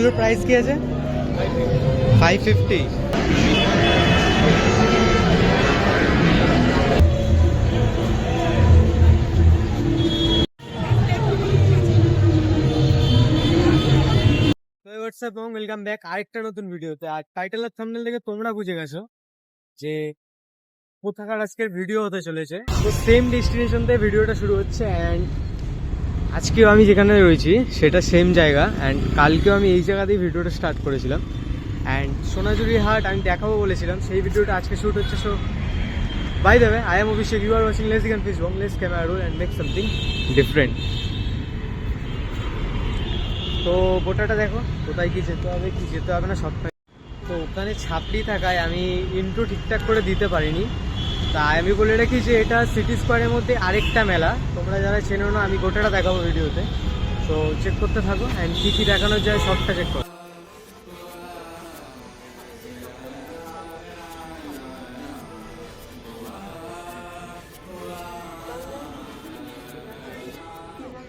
এগুলোর প্রাইস কি আছে? ফাইভ ফিফটি হোয়াটসঅ্যাপ এবং ওয়েলকাম ব্যাক আরেকটা নতুন ভিডিওতে আর টাইটেল আর থাম্বনেল দেখে তোমরা বুঝে গেছো যে কোথাকার আজকের ভিডিও হতে চলেছে। তো সেম ডেস্টিনেশন থেকে ভিডিওটা শুরু হচ্ছে অ্যান্ড আজকেও আমি যেখানে রয়েছি, সেটা সেম জায়গা অ্যান্ড কালকেও আমি এই জায়গাতেই ভিডিওটা স্টার্ট করেছিলাম। অ্যান্ড সোনাঝুরি হাট আমি দেখাবো বলেছিলাম, সেই ভিডিওটা আজকে শ্যুট হচ্ছে সো বাই দেবে I am Abhishek you are watching less gun fish bong less camera roll and make something different তো গোটাটা দেখো, কোথায় কি যেতে হবে, কি যেতে হবে না, সবটাই। তো ওখানে ছাপড়ি থাকায় আমি ইন্ট্রো ঠিকঠাক করে দিতে পারিনি। তা আমি বলে রাখি যে এটা সিটি স্কোয়ারের মধ্যে আরেকটা মেলা তোমরা যারা চেনো না আমি গোটাটা দেখাবো ভিডিওতে তো চেক করতে থাকো অ্যান্ড কী কী দেখানো যায় সবটা চেক করো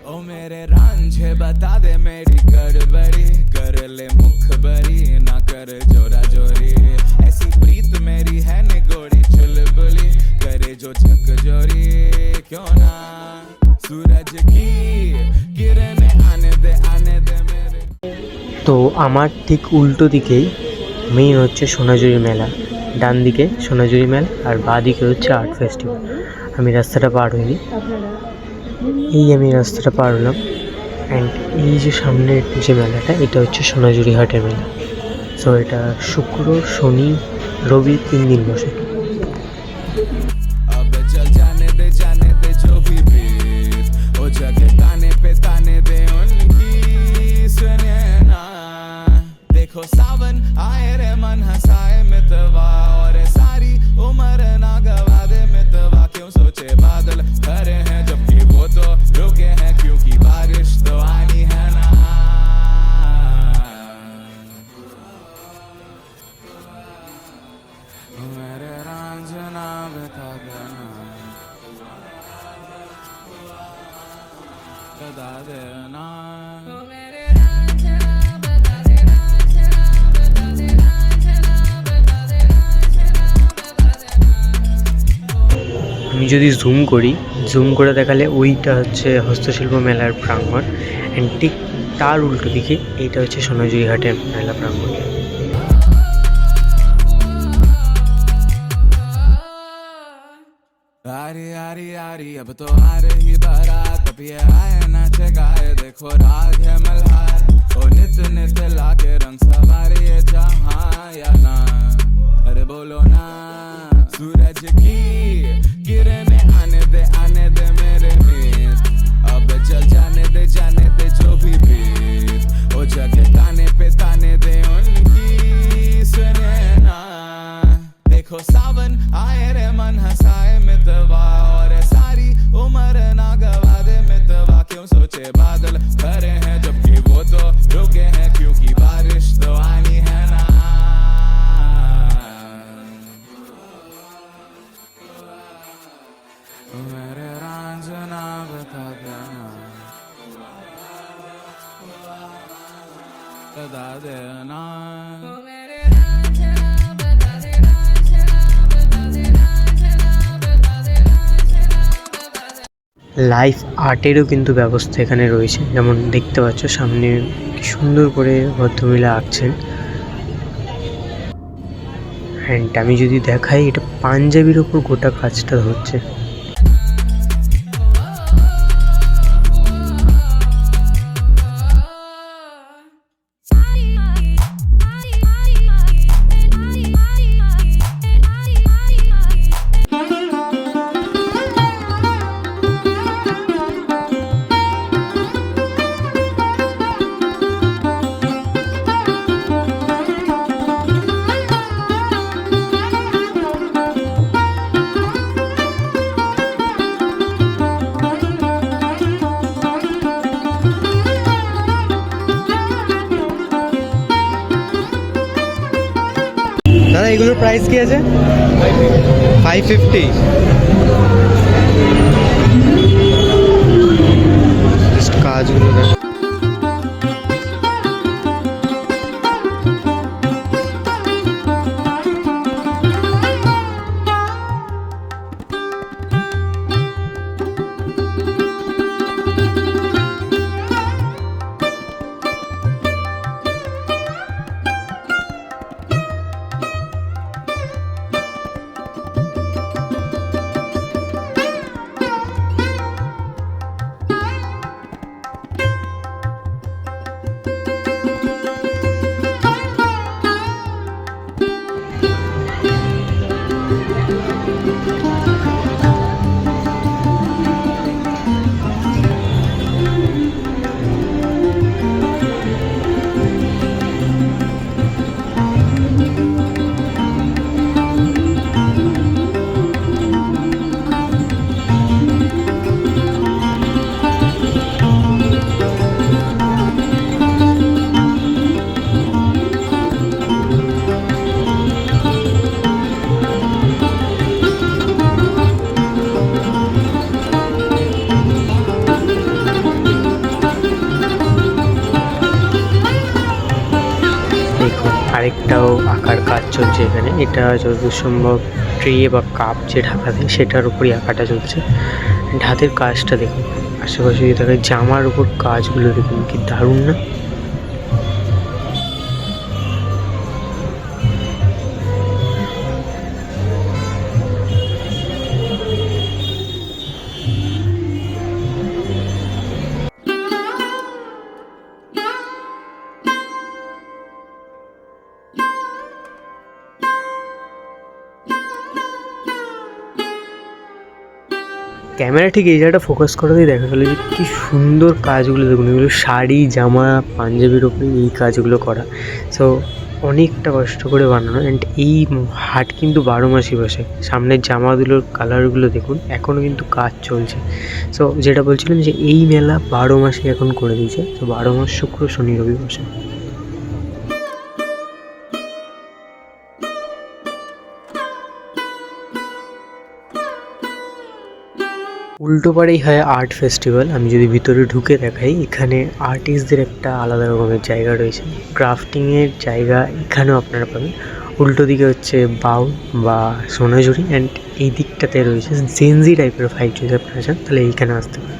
ओ मेरे रांझे बता दे मेरी गड़बड़ी कर ले मुखबरी ना कर जोरा जोरी जो झक जोरी क्यों ना सूरज की किरण आने दे आने दे मेरे তো আমার ঠিক উল্টো দিকেই মেইন হচ্ছে সোনাঝুরি মেলা ডান দিকে সোনাঝুরি মেলা আর বাঁ দিকে হচ্ছে আর্ট ফেস্টিভ্যাল আমি রাস্তাটা পার হইনি এই আমি রাস্তাটা পার হলাম অ্যান্ড এই যে সামনের যে মেলাটা এটা হচ্ছে সোনাঝুরি হাটের মেলা সো এটা শুক্র শনি রবি তিন দিন বসে যদি জুম করি জুম করে দেখালে ওইটা হচ্ছে হস্তশিল্প মেলার প্রাঙ্গণ অ্যান্ড ঠিক তার উল্টো দিকে এইটা হচ্ছে সোনাঝুরি হাটের মেলা প্রাঙ্গণ आरी आरी आरी अब तो आ रही बारात अब ये आए नाचे गाए देखो राग है मल्हार ओ नित नित लाके रंग सवारी ये जहां या ना अरे बोलो ना सूरज की किरण आने दे आने दे मेरे मीत अब चल जाने दे जाने লাইফ আর্টেরও কিন্তু ব্যবস্থা এখানে রয়েছে। যেমন দেখতে পাচ্ছ, সামনে কি সুন্দর করে ভদ্রমহিলা আঁকছেন। অ্যান্ড আমি যদি দেখাই, এটা পাঞ্জাবির ওপর গোটা কাজটা হচ্ছে। এগুলোর প্রাইস কি আছে? ফাইভ ফিফটি কাজগুলো দেখো। চলছে এখানে। এটা যতদূর সম্ভব ট্রে বা কাপ যে ঢাকা দেয় সেটার উপরই আঁকাটা চলছে। হাতের কাজটা দেখুন। আশেপাশে যদি জামার উপর কাজগুলো দেখুন, কি দারুণ না? ক্যামেরা ঠিক এই জায়গাটা ফোকাস করাতেই দেখা গেলো যে কি সুন্দর কাজগুলো, দেখুন, এগুলো শাড়ি, জামা, পাঞ্জাবির ওপরে এই কাজগুলো করা। সো অনেকটা কষ্ট করে বানানো অ্যান্ড এই হাট কিন্তু বারো মাসই বসে। সামনের জামাগুলোর কালারগুলো দেখুন, এখনও কিন্তু কাজ চলছে। সো যেটা বলছিলাম যে এই মেলা বারো মাসে এখন করে দিয়েছে। তো বারো মাস শুক্র, শনি, রবি বসে। উল্টো পাড়েই হয় আর্ট ফেস্টিভ্যাল। আমি যদি ভিতরে ঢুকে দেখাই, এখানে আর্টিস্টদের একটা আলাদা রকমের জায়গা রয়েছে। ক্রাফটিংয়ের জায়গা এখানেও আপনারা পাবেন। উল্টো দিকে হচ্ছে বাউল বা সোনাঝুরি অ্যান্ড এই দিকটাতে রয়েছে জেনজি টাইপের ফাইভ যদি আপনারা চান, তাহলে এইখানে আসতে পারেন।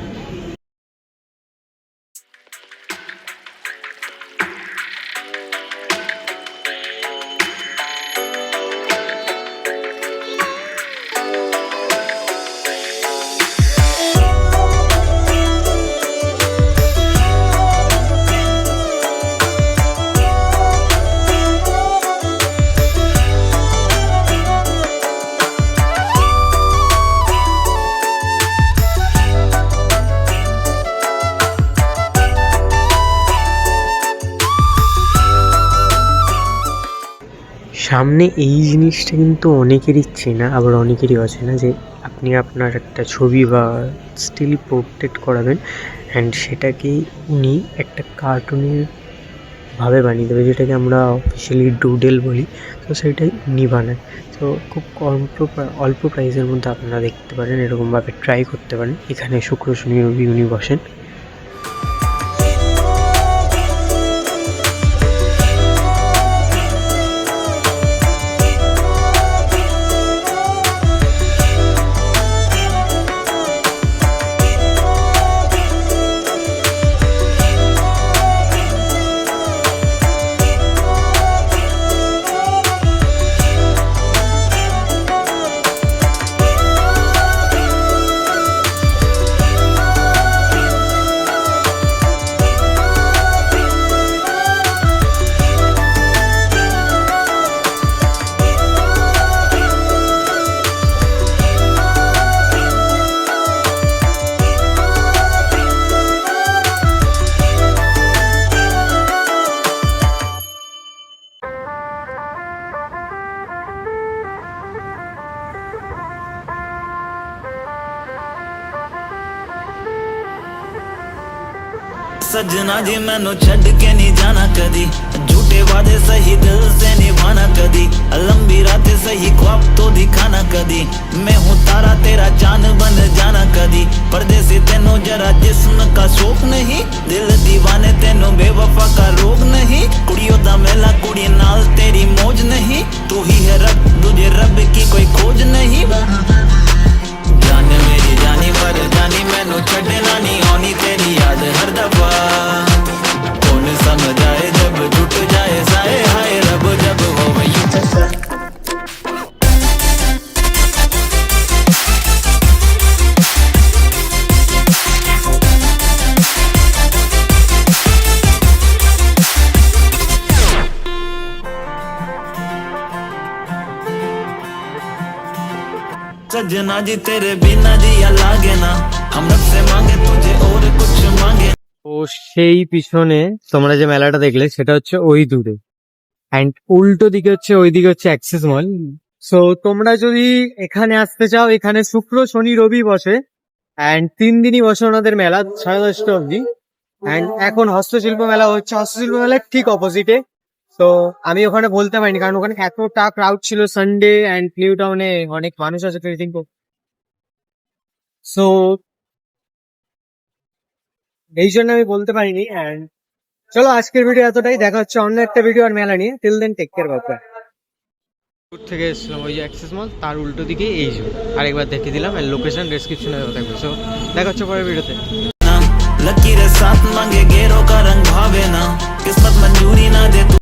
সামনে এই জিনিসটা কিন্তু অনেকেরই চেনা, আবার অনেকেরই অচেনা যে আপনি আপনার একটা ছবি বা স্টিল পোর্ট্রেট করাবেন অ্যান্ড সেটাকেই উনি একটা কার্টুনের ভাবে বানিয়ে দেবে, যেটাকে আমরা অফিসিয়ালি ডুডেল বলি। তো সেটাই উনি বানায় তো খুব অল্প অল্প প্রাইসের মধ্যে আপনারা দেখতে পারেন, এরকমভাবে ট্রাই করতে পারেন। এখানে শুক্র, শনি, রবি উনি বসেন। ਸਜਣਾ ਜੀ, ਮੈਨੂੰ ਛੱਡ ਕੇ ਨਹੀਂ ਜਾਣਾ ਕਦੀ। ਝੂਠੇ ਵਾਦੇ ਸਹੀ ਦਿਲ ਸੇ ਨਿਭਾਣਾ ਕਦੀ। ਲੰਬੀ ਰਾਤੇ ਸਹੀ ਖੁਆਬ ਤੋਂ ਦਿਖਾਣਾ ਕਦੀ। ਮੈਂ ਹੂੰ ਤਾਰਾ, ਤੇਰਾ ਚਾਨ ਬਨ ਜਾਣਾ ਕਦੀ। ਪਰਦੇਸੀ ਤੈਨੂੰ ਜਰਾ ਜਿਸਮ ਕਾ ਸ਼ੌਕ ਨਹੀਂ। ਦਿਲ دیਵਾਨੇ ਤੈਨੂੰ ਬੇਵਫਾ ਕਾ ਰੋਗ ਨਹੀਂ। ਕੁੜੀਓ ਦਾ ਮੇਲਾ ਕੁੜੀ ਨਾਲ ਤੇਰੀ ਮੋਜ ਨਹੀਂ। ਤੂੰ ਹੀ ਹੈ ਰੱਬ सजना जी तेरे बिना जिया लागे ना हम रब से मांगे तुझे और कुछ मांगे ও সেই পিছনে তোমরা যে মেলাটা দেখলে সেটা হচ্ছে ওই দূরে অ্যান্ড উল্টো দিকে হচ্ছে ওই দিকে হচ্ছে অ্যাক্সেস মল সো তোমরা যদি এখানে আসতে চাও এখানে শুক্র শনি রবি বসে অ্যান্ড তিন দিনই বসে ওনাদের মেলা সাড়ে দশটা অবধি অ্যান্ড এখন হস্তশিল্প মেলা হচ্ছে হস্তশিল্প মেলার ঠিক অপোজিটে তো আমি ওখানে বলতে পারিনি কারণ ওখানে এতটা ক্রাউড ছিল সানডে অ্যান্ড নিউ টাউনে অনেক মানুষ আছে ট্রেডিং সো এই জন্য আমি বলতে পারিনি অ্যান্ড চলো আজকের ভিডিও এতটাই দেখা হচ্ছে অন্য একটা ভিডিও আর মেলা নিয়ে টিল দেন টেক কেয়ার বাবা দূর থেকে এসেছিলাম ওই যে অ্যাক্সেস মল তার উল্টো দিকে এই যে আরেকবার দেখিয়ে দিলাম আর লোকেশন ডেসক্রিপশনে থাকবে সো দেখা হচ্ছে পরের ভিডিওতে ना लकीर साथ मांगे गेरों का रंग भावे ना किस्मत मंजूरी ना दे तू